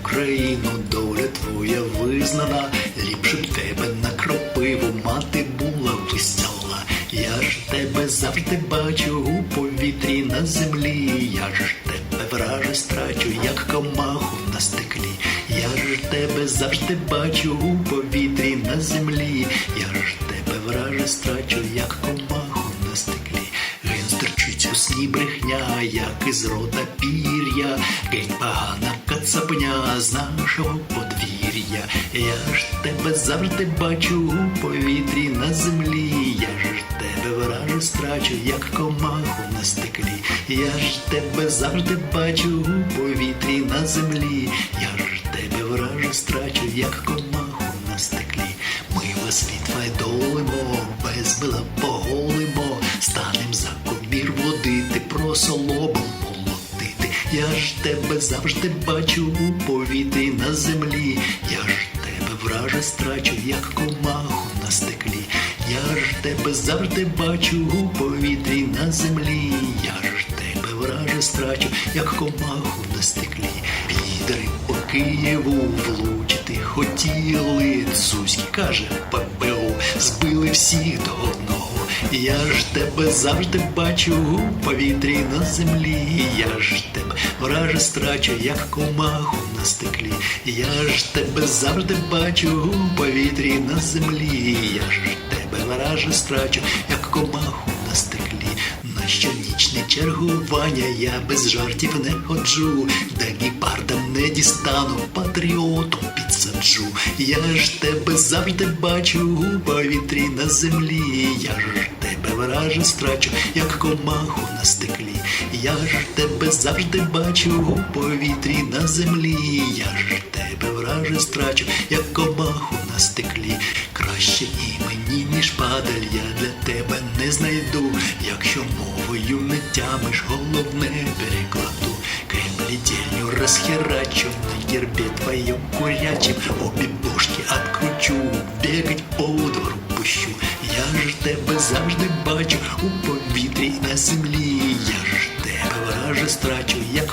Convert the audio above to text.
Україну, доля твоя визнана, ліпше б тебе на кропиву мати була вистяла. Я ж тебе завжди бачу у повітрі на землі. Я ж тебе враже страчу, як комаху на стеклі. Я ж тебе завжди бачу у повітрі на землі. Я ж тебе враже страчу, як комаху. Стерчить у сні брехня, як із рота пір'я, геть погана кацапня з нашого подвір'я. Я ж тебе завжди бачу у повітрі на землі. Я ж тебе враже страчу, як комаху на стеклі. Я ж тебе завжди бачу у повітрі на землі. Я ж тебе враже страчу, як комаху на стеклі. Ми вас відвайдолимо, без била водити, просолобом молотити. Я ж тебе завжди бачу у повітрі на землі. Я ж тебе враже страчу, як комаху на стеклі. Я ж тебе завжди бачу у повітрі на землі. Я ж тебе враже страчу, як комаху на стеклі. Підери по Києву влучити хотіли. Зузьки каже ППО, збили всіх до одного. Я ж тебе завжди бачу у повітрі на землі. Я ж тебе враже страчу, як комаху на стеклі. Я ж тебе завжди бачу у повітрі на землі. Я ж тебе враже страчу, як комаху на стеклі. На щонічне чергування я без жартів не ходжу, де гіпардам не дістану, патріотом підсаджу. Я ж тебе завжди бачу у повітрі на землі. Я ж тебе страчу, як комаху на стеклі. Я ж тебе завжди бачу у повітрі на землі. Я ж тебе враже страчу, як комаху на стеклі. Краще імені, ніж падаль, я для тебе не знайду. Якщо мовою не тямиш, головне перекладу. Кремль дельню расхерачу на гербе твоем курячем Обе бошки откручу, бегать по Плачу у повітрі на землі. Я ж тебе враже страчу, як